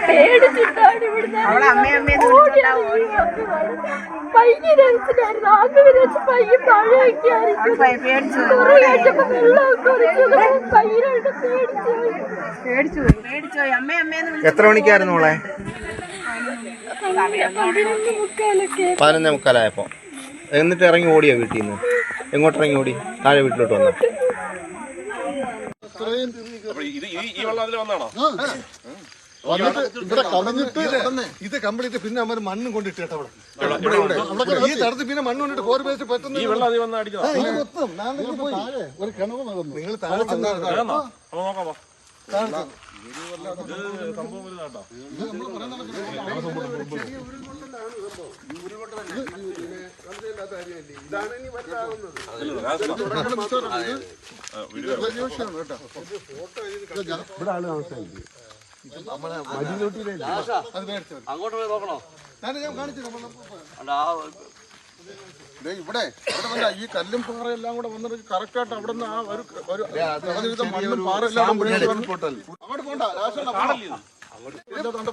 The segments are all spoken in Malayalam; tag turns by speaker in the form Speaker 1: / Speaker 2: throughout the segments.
Speaker 1: പേടിച്ചിട്ടാണ് ഇവിടുന്ന് പയ്യെ ആദ്യം വിചാരിച്ചു പയ്യെ കുറെ കഴിഞ്ഞപ്പോ വെള്ളമൊക്കെ പയ്യനായിട്ട് പേടിച്ചു.
Speaker 2: പേടിച്ചു
Speaker 3: എത്ര മണിക്കായിരുന്നു മോളെ?
Speaker 1: പതിനൊന്ന്
Speaker 3: മുക്കാലായപ്പോ. എന്നിട്ട് ഇറങ്ങി ഓടിയോ വീട്ടിൽ നിന്ന് എങ്ങോട്ട് ഇറങ്ങി ഓടി? താഴെ വീട്ടിലോട്ട് വന്നു?
Speaker 4: വന്നിട്ട് ഇവിടെ കളഞ്ഞിട്ട് ഇത് കംപ്ലീറ്റ് പിന്നെ അവർ മണ്ണും കൊണ്ടിട്ട് കേട്ടോ അവിടെ. ഈ തടത്ത് പിന്നെ മണ്ണ് കൊണ്ടിട്ട് കോരി പറ്റുന്ന മൊത്തം. ഒരു കിണവ് നടന്നു നിങ്ങൾ താഴെ ചെന്ന്.
Speaker 5: ഇത് സംഭവം വലുതാട്ടോ
Speaker 4: നമ്മുടെ മിക്കവാറും ഇത് വലിയ വിഷയമാണ് കേട്ടോ ഇവിടെ ആൾ
Speaker 6: അങ്ങോട്ട് പോയി നോക്കണോ
Speaker 4: ഞാൻ കാണിച്ചു ഇവിടെ ഇവിടെ വന്ന ഈ കല്ലും പാറയും എല്ലാം കൂടെ വന്നിട്ട് കറക്റ്റ് ആയിട്ട് അവിടെ നിന്ന് ആ ഒരു ഒരു പതിനൊരു മണ്ണും പാറയെല്ലാം കൂടെ മേളിൽ വന്ന് പൊട്ടൽ. അങ്ങോട്ട് പോണ്ട രാഷ്ട്രീയ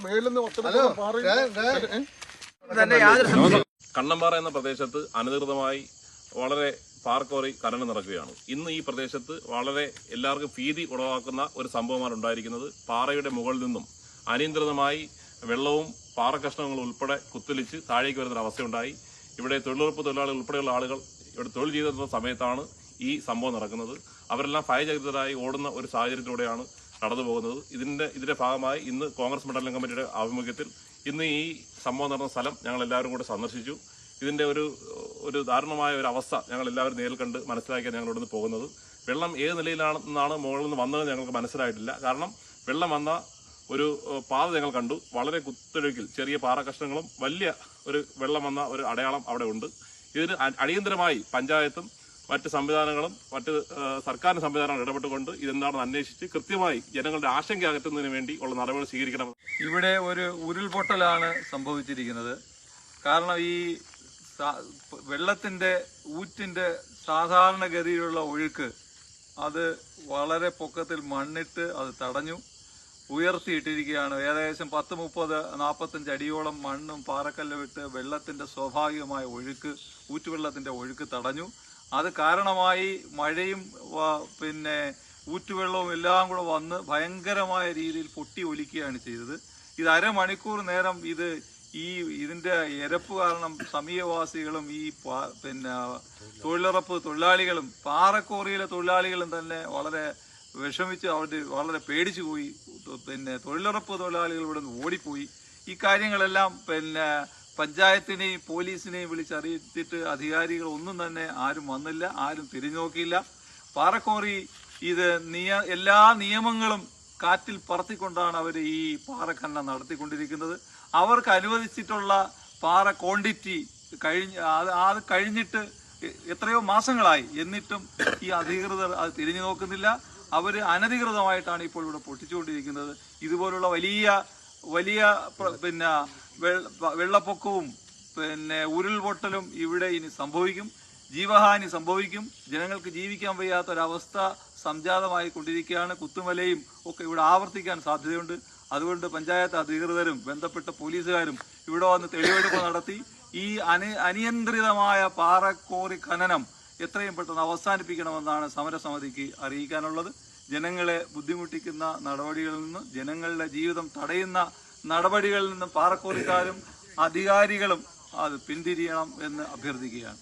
Speaker 4: മേളിൽ നിന്ന് ഒറ്റ പാറ
Speaker 5: കണ്ണമ്പാറ എന്ന പ്രദേശത്ത് അനധികൃതമായി വളരെ പാർക്കോറി ഖനനം നടക്കുകയാണ് ഇന്ന് ഈ പ്രദേശത്ത് വളരെ എല്ലാവർക്കും ഭീതി ഉളവാക്കുന്ന ഒരു സംഭവമാണ് ഉണ്ടായിരിക്കുന്നത്. പാറയുടെ മുകളിൽ നിന്നും അനിയന്ത്രിതമായി വെള്ളവും പാറക്കഷ്ണങ്ങളും ഉൾപ്പെടെ കുത്തലിച്ച് താഴേക്ക് വരുന്നൊരവസ്ഥയുണ്ടായി. ഇവിടെ തൊഴിലുറപ്പ് തൊഴിലാളികൾ ഉൾപ്പെടെയുള്ള ആളുകൾ ഇവിടെ തൊഴിൽ ചെയ്തിരുന്ന സമയത്താണ് ഈ സംഭവം നടക്കുന്നത്. അവരെല്ലാം ഭയചകിതരായി ഓടുന്ന ഒരു സാഹചര്യത്തിലൂടെയാണ് കടന്നു പോകുന്നത്. ഇതിന്റെ ഇതിന്റെ ഭാഗമായി ഇന്ന് കോൺഗ്രസ് മണ്ഡലം കമ്മിറ്റിയുടെ ആഭിമുഖ്യത്തിൽ ഇന്ന് ഈ സംഭവം നടന്ന സ്ഥലം ഞങ്ങൾ എല്ലാവരും കൂടെ സന്ദർശിച്ചു. ഇതിന്റെ ഒരു ഒരു ദാരുണമായ ഒരു അവസ്ഥ ഞങ്ങൾ എല്ലാവരും നേരിൽ കണ്ട് മനസ്സിലാക്കിയാണ് ഞങ്ങൾ ഇവിടുന്ന് പോകുന്നത്. വെള്ളം ഏത് നിലയിലാണെന്നാണ് മുകളിൽ നിന്ന് വന്നത് ഞങ്ങൾക്ക് മനസ്സിലായിട്ടില്ല. കാരണം വെള്ളം വന്ന ഒരു പാത ഞങ്ങൾ കണ്ടു. വളരെ കുത്തൊഴുക്കിൽ ചെറിയ പാറ കഷ്ണങ്ങളും വലിയ ഒരു വെള്ളം വന്ന ഒരു അടയാളം അവിടെ ഉണ്ട്. ഇതിന് അടിയന്തരമായി പഞ്ചായത്തും മറ്റ് സംവിധാനങ്ങളും മറ്റ് സർക്കാരിന്റെ സംവിധാനങ്ങളും ഇടപെട്ടുകൊണ്ട് ഇതെന്താണെന്ന് അന്വേഷിച്ച് കൃത്യമായി ജനങ്ങളുടെ ആശങ്ക അകറ്റുന്നതിന് വേണ്ടി ഉള്ള നടപടി സ്വീകരിക്കണം.
Speaker 7: ഇവിടെ ഒരു ഉരുൾപൊട്ടലാണ് സംഭവിച്ചിരിക്കുന്നത്. കാരണം ഈ വെള്ളത്തിന്റെ ഊറ്റിന്റെ സാധാരണഗതിയിലുള്ള ഒഴുക്ക് അത് വളരെ പൊക്കത്തിൽ മണ്ണിട്ട് അത് തടഞ്ഞു. ഉയർത്തിയിട്ടിരിക്കുകയാണ്. ഏകദേശം പത്ത് മുപ്പത് നാൽപ്പത്തഞ്ച് അടിയോളം മണ്ണും പാറക്കല്ലും ഇട്ട് വെള്ളത്തിന്റെ സ്വാഭാവികമായ ഒഴുക്ക് ഊറ്റുവെള്ളത്തിന്റെ ഒഴുക്ക് തടഞ്ഞു. അത് കാരണമായി മഴയും പിന്നെ ഊറ്റുവെള്ളവും എല്ലാം കൂടെ വന്ന് ഭയങ്കരമായ രീതിയിൽ പൊട്ടി ഒലിക്കുകയാണ് ചെയ്തത്. ഇത് അരമണിക്കൂർ നേരം ഇത് ഈ ഇതിന്റെ എരപ്പ് കാരണം സമീപവാസികളും ഈ പിന്നെ തൊഴിലുറപ്പ് തൊഴിലാളികളും പാറക്കോറിയിലെ തൊഴിലാളികളും തന്നെ വളരെ വിഷമിച്ച് അവർ വളരെ പേടിച്ചു പോയി. പിന്നെ തൊഴിലുറപ്പ് തൊഴിലാളികൾ ഇവിടെ നിന്ന് ഓടിപ്പോയി. ഈ കാര്യങ്ങളെല്ലാം പിന്നെ പഞ്ചായത്തിനെയും പോലീസിനെയും വിളിച്ചറിയിച്ചിട്ട് അധികാരികൾ ഒന്നും തന്നെ ആരും വന്നില്ല ആരും തിരിഞ്ഞു നോക്കിയില്ല പാറക്കോറി ഇത് നിയ എല്ലാ നിയമങ്ങളും കാറ്റിൽ പറത്തിക്കൊണ്ടാണ് അവർ ഈ പാറഖനനം നടത്തിക്കൊണ്ടിരിക്കുന്നത്. അവർക്ക് അനുവദിച്ചിട്ടുള്ള പാറ ക്വാണ്ടിറ്റി കഴിഞ്ഞ് അത് കഴിഞ്ഞിട്ട് എത്രയോ മാസങ്ങളായി. എന്നിട്ടും ഈ അധികൃതർ അത് തിരിഞ്ഞു നോക്കുന്നില്ല അവർ അനധികൃതമായിട്ടാണ് ഇപ്പോൾ ഇവിടെ പൊട്ടിച്ചുകൊണ്ടിരിക്കുന്നത്. ഇതുപോലുള്ള വലിയ വലിയ പിന്നെ വെള്ളപ്പൊക്കവും പിന്നെ ഉരുൾപൊട്ടലും ഇവിടെ ഇനി സംഭവിക്കും. ജീവഹാനി സംഭവിക്കും. ജനങ്ങൾക്ക് ജീവിക്കാൻ വയ്യാത്തൊരവസ്ഥ സംജാതമായി കൊണ്ടിരിക്കുകയാണ് കുത്തുമലയും ഒക്കെ ഇവിടെ ആവർത്തിക്കാൻ സാധ്യതയുണ്ട്. അതുകൊണ്ട് പഞ്ചായത്ത് അധികൃതരും ബന്ധപ്പെട്ട പോലീസുകാരും ഇവിടെ വന്ന് തെളിവെടുപ്പ് നടത്തി. ഈ അനി അനിയന്ത്രിതമായ പാറക്കോറി ഖനനം എത്രയും പെട്ടെന്ന് അവസാനിപ്പിക്കണമെന്നാണ് സമരസമിതിക്ക് അറിയിക്കാനുള്ളത്. ജനങ്ങളെ ബുദ്ധിമുട്ടിക്കുന്ന നടപടികളിൽ നിന്ന് ജനങ്ങളുടെ ജീവിതം തടയുന്ന നടപടികളിൽ നിന്ന് പാറക്കോറിക്കാരും അധികാരികളും അത് പിന്തിരിയണം എന്ന് അഭ്യർത്ഥിക്കുകയാണ്.